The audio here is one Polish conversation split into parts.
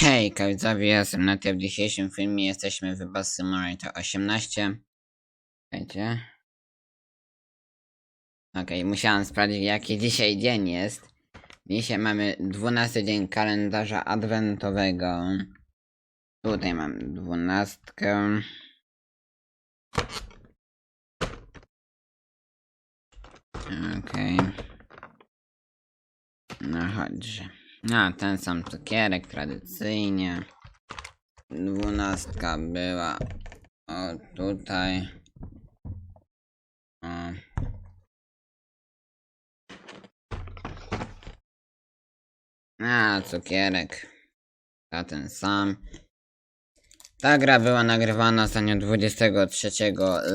Hej, widzowie, jestem Natia. W dzisiejszym filmie jesteśmy w Bus Simulator 18. Czekajcie. Okej, musiałem sprawdzić jaki dzisiaj dzień jest. Dzisiaj mamy 12 dzień kalendarza adwentowego. Tutaj mam dwunastkę. Okej. No chodźże. A, ten sam cukierek tradycyjnie. Dwunastka była. O, tutaj. O. A, cukierek. To ten sam. Ta gra była nagrywana ostatnio 23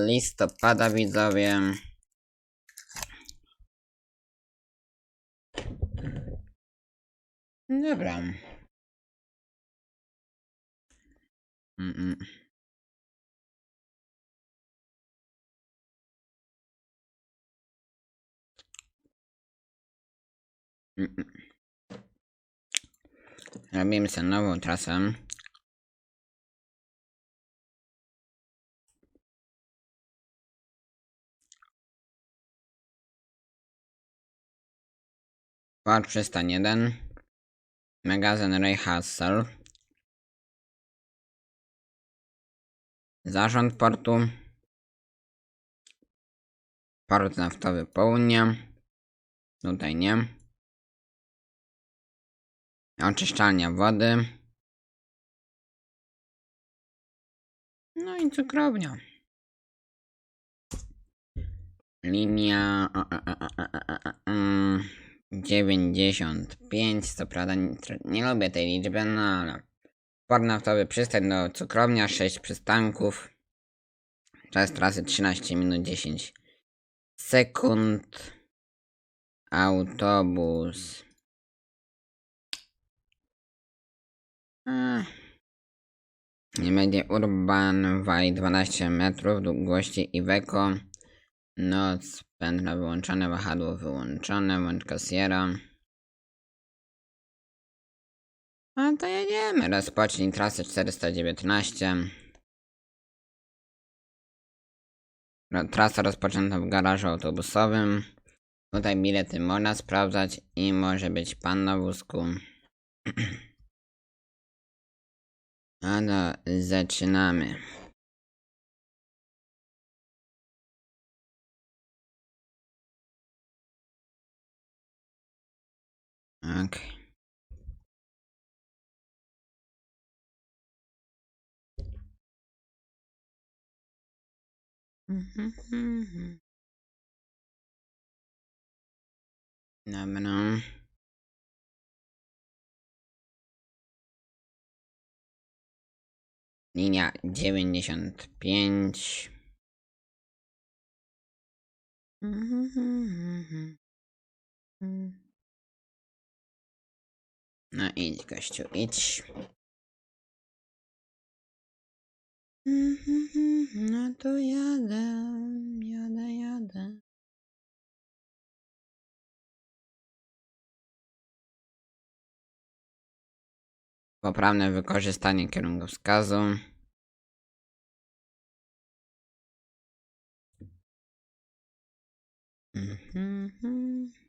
listopada, widzowie. Dobra. Mm-mm. Mm-mm. Robimy sobie nową trasę. Port przystań 1. Magazyn Ray Hustle. Zarząd portu. Port naftowy południe. Tutaj nie. Oczyszczalnia wody. No i cukrownia. Linia. mm, 95. Co prawda nie, nie lubię tej liczby, no ale. Port naftowy przystań do cukrownia, 6 przystanków. Czas trasy 13 minut 10 sekund. Autobus. Nie będzie Urban Way 12 metrów długości Iveco. Noc, pętla wyłączone, wahadło wyłączone, włącz kasjera. A to jedziemy. Rozpocznij trasę 419. Ro- Trasa rozpoczęta w garażu autobusowym. Tutaj bilety można sprawdzać i może być pan na wózku. A no, zaczynamy. Okej. Mhm, mhm. Dobra. Linia dziewięćdziesiąt pięć. No idź, gościu, idź. No to jadę, jadę, jadę. Poprawne wykorzystanie kierunkowskazu. Mhm.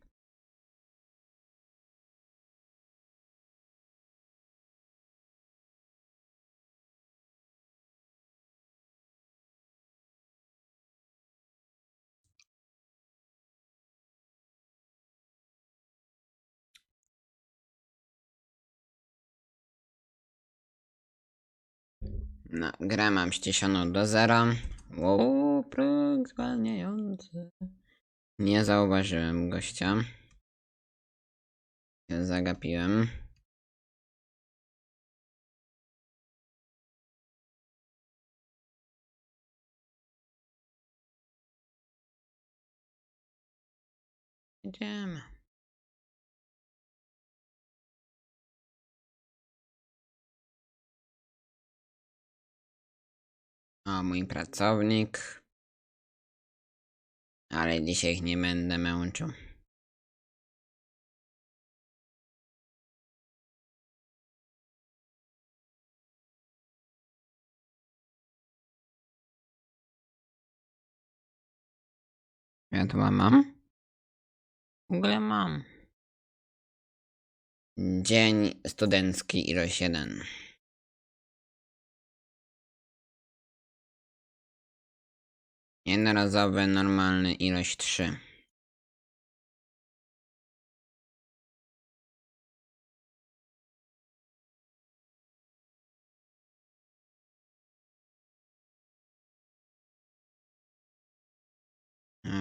No, grę mam ściszoną do zera. Wow, próg zwalniający. Nie zauważyłem gościa. Zagapiłem. Idziemy. O, mój pracownik. Ale dzisiaj ich nie będę męczył. Ja tu mam? W ogóle mam. Dzień studencki ilość 1. Jednorazowy, normalny, ilość 3.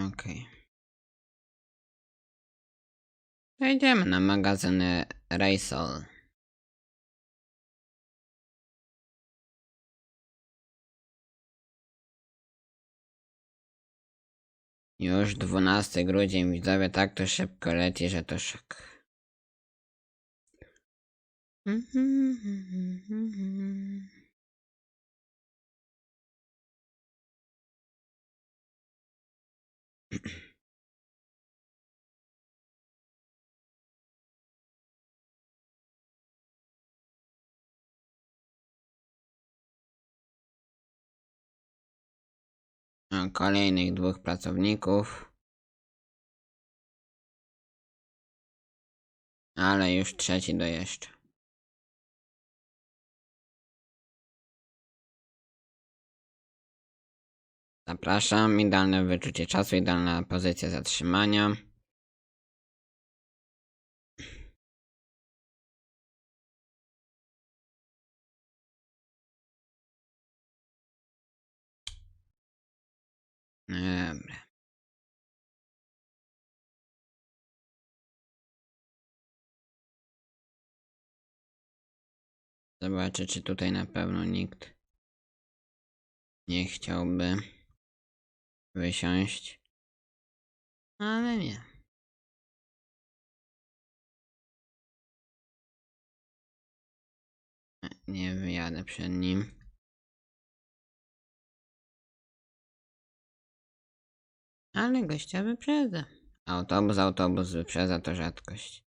Okej. To idziemy na magazyn Raysol. Już 12 grudzień, widzowie, tak to szybko leci, że to szok. Kolejnych dwóch pracowników. Ale już trzeci dojeżdża. Zapraszam, idealne wyczucie czasu, idealna pozycja zatrzymania. Dobra. Zobaczę, czy tutaj na pewno nikt nie chciałby wysiąść. Ale nie. Nie wyjadę przed nim. Ale gościa wyprzedza. Autobus, autobus wyprzedza to rzadkość.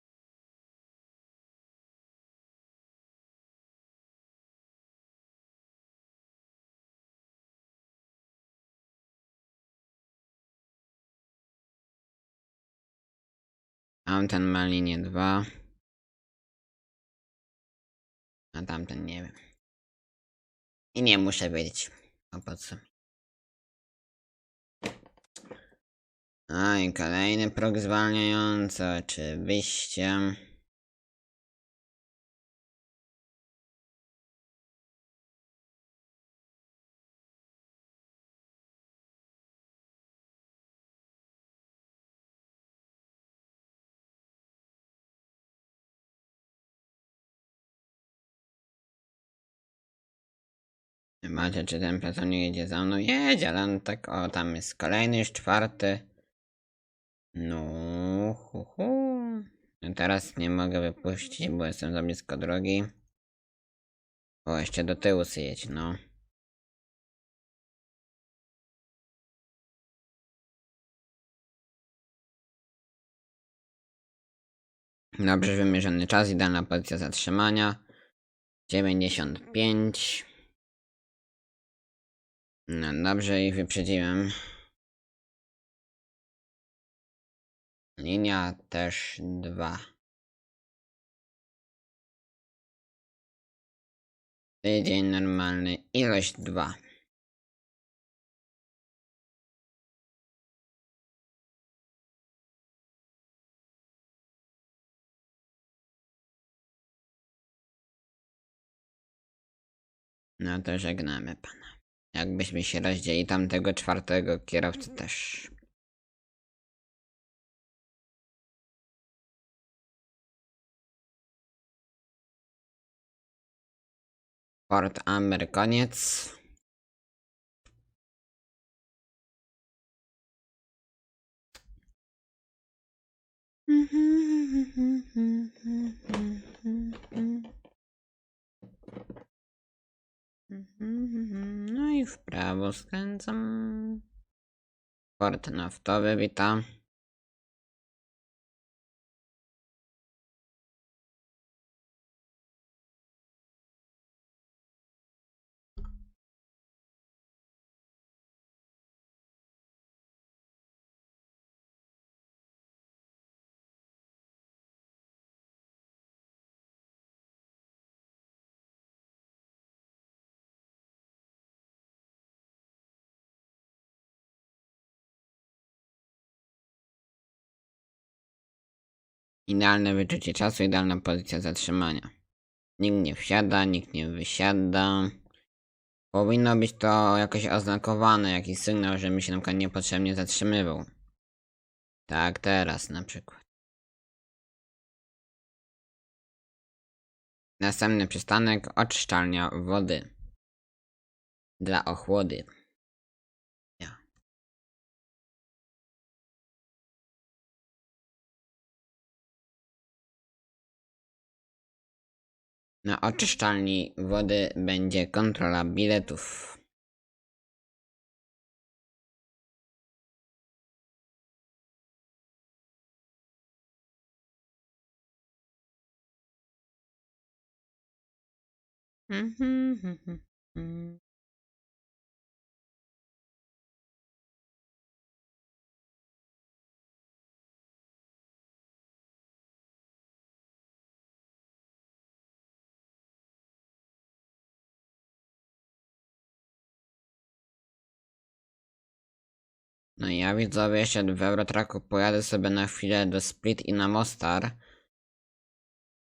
Tamten ma linię 2. A tamten nie wiem. I nie muszę wiedzieć. O po co. A i kolejny próg zwalniający, oczywiście. Zobaczę, czy ten pracownik jedzie za mną. Jedzie, ale on tak, o, tam jest kolejny, już czwarty. No, hu, hu. Teraz nie mogę wypuścić, bo jestem za blisko drogi. O, jeszcze do tyłu syjeć, no. Dobrze wymierzony czas, idealna pozycja zatrzymania. 95. No dobrze ich wyprzedziłem. Linia też dwa. Tydzień normalny, ilość dwa. No to żegnamy pana. Jakbyśmy się rozdzieli tamtego czwartego kierowcy też. Port Amber, koniec. No i w prawo skręcam. Port naftowy, witam. Idealne wyczucie czasu, idealna pozycja zatrzymania. Nikt nie wsiada, nikt nie wysiada. Powinno być to jakoś oznakowane, jakiś sygnał, żebym się na przykład niepotrzebnie zatrzymywał. Tak teraz na przykład. Następny przystanek oczyszczalnia wody. Dla ochłody. Na oczyszczalni wody będzie kontrola biletów. No i ja widzowie jeszcze w Eurotraku pojadę sobie na chwilę do Split i na Mostar.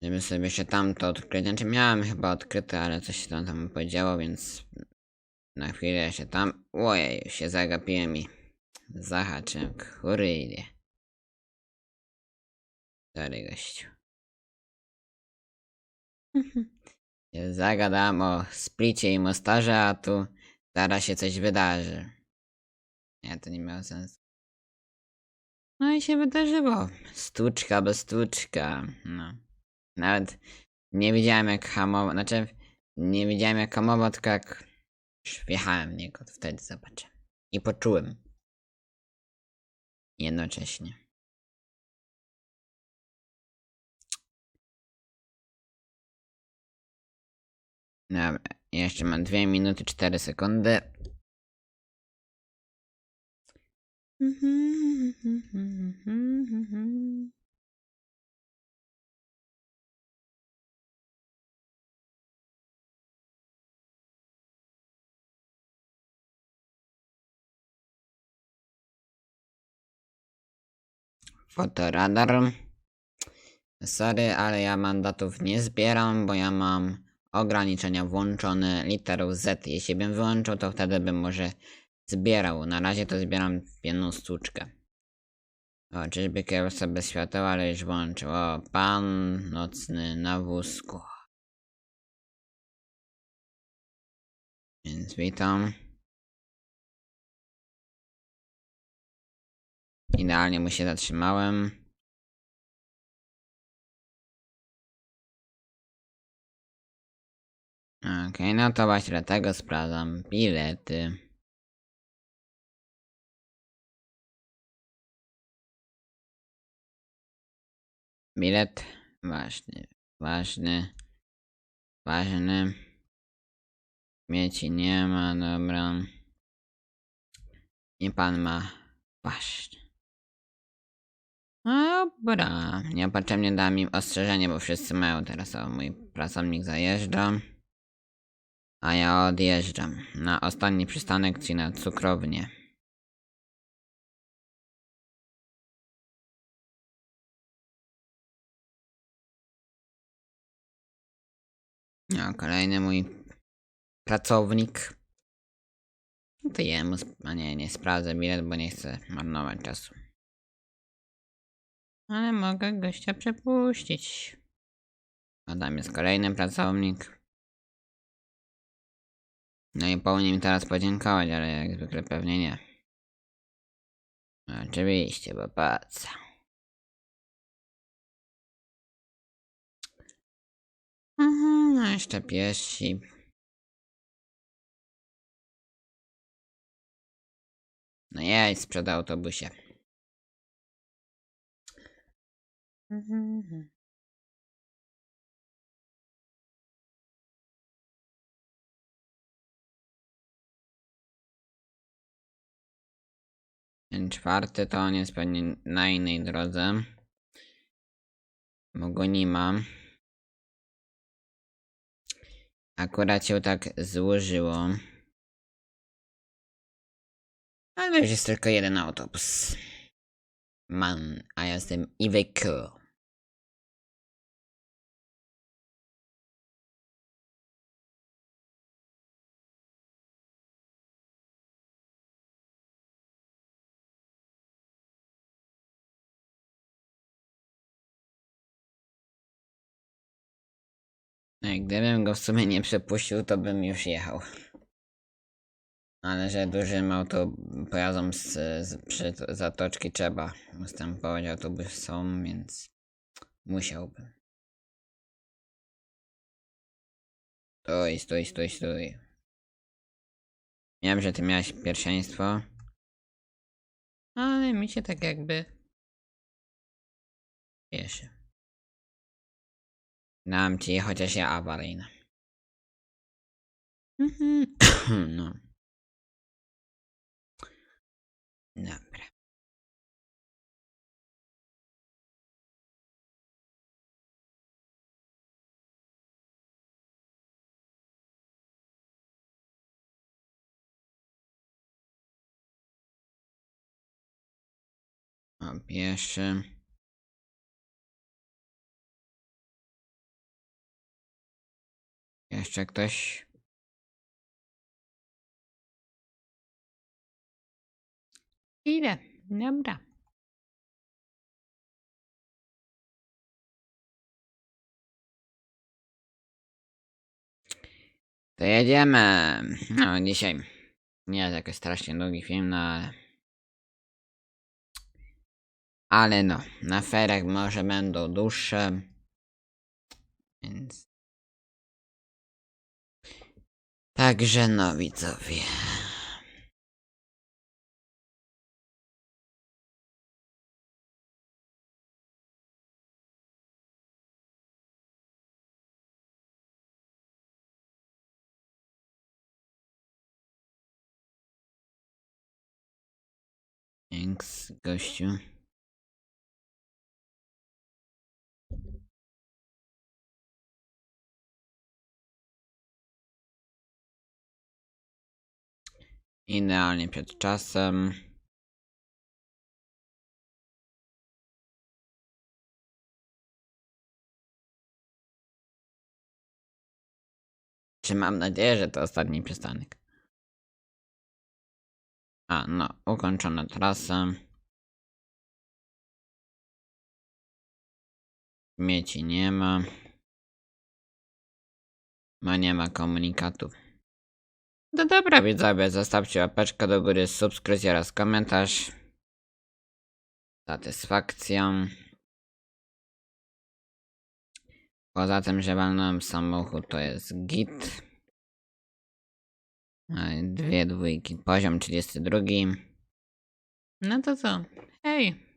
Żeby sobie się tamto odkryć. Znaczy miałem chyba odkryte, ale coś się tam, tam podziało, więc na chwilę się tam... Ojej, się zagapiłem i zahaczyłem. Kurde. Sorry gościu. się zagadałem o Splicie i Mostarze, a tu zaraz się coś wydarzy. Nie, to nie miało sensu. No i się wydarzyło. Stuczka bez stuczka. No. Nawet nie widziałem jak hamował. Znaczy, nie widziałem jak hamował, tylko jak wjechałem w niego, to wtedy zobaczyłem. I poczułem. Jednocześnie. Dobra, jeszcze mam 2 minuty 4 sekundy. Fotoradar. Sorry, ale ja mandatów nie zbieram, bo ja mam ograniczenia włączone literą Z. Jeśli bym wyłączył, to wtedy bym może zbierał. Na razie to zbieram jedną sztuczkę. O, czyżby kierowca bez świateł, ale już włączył. O, pan nocny na wózku. Więc witam. Idealnie mu się zatrzymałem. Okej, no to właśnie dlatego sprawdzam bilety. Bilet ważny, ważny, ważny. Mieci nie ma, dobra. I pan ma ważny. Dobra, niepotrzebnie dam im ostrzeżenie, bo wszyscy mają teraz, o mój pracownik zajeżdża. A ja odjeżdżam na ostatni przystanek, czyli na cukrownię. No, kolejny mój pracownik. No to jemu, a nie, nie sprawdzę bilet, bo nie chcę marnować czasu. Ale mogę gościa przepuścić. A tam jest kolejny pracownik. No i powinien mi teraz podziękować, ale jak zwykle pewnie nie. Oczywiście, bo po Mhm, no jeszcze piesi. No jej, sprzed autobusie. Mhm. Ten czwarty to on jest pewnie na innej drodze. Bo go nie mam. Akurat się tak złożyło. Ale jest tylko jeden autobus. Man, a ja jestem Iveco. Gdybym go w sumie nie przepuścił, to bym już jechał. Ale że dużym autopojazdom z, z przy zatoczki trzeba ustępować autobusom, więc musiałbym. Stój, stój, stój, stój. Wiem, że ty miałeś pierwszeństwo. Ale mi się tak jakby... Cieszy. Dam ci, chociaż ja awaryjna. Mhm. no. Dobra. Jeszcze ktoś? Ile? Dobra. To jedziemy. No, dzisiaj nie jest jakoś strasznie długi film, no ale... Ale no, na ferach może będą dłuższe. Więc... Także no widzowie. Thanks, gościu. Idealnie przed czasem. Czy mam nadzieję, że to ostatni przystanek? A, no, ukończona trasa. Śmieci nie ma. Ma nie ma komunikatów. No dobra widzowie, zostawcie łapeczkę do góry, subskrypcję oraz komentarz. Satysfakcją. Poza tym, że walnąłem samochód, to jest git. Dwie dwójki, poziom 32. No to co? Hej!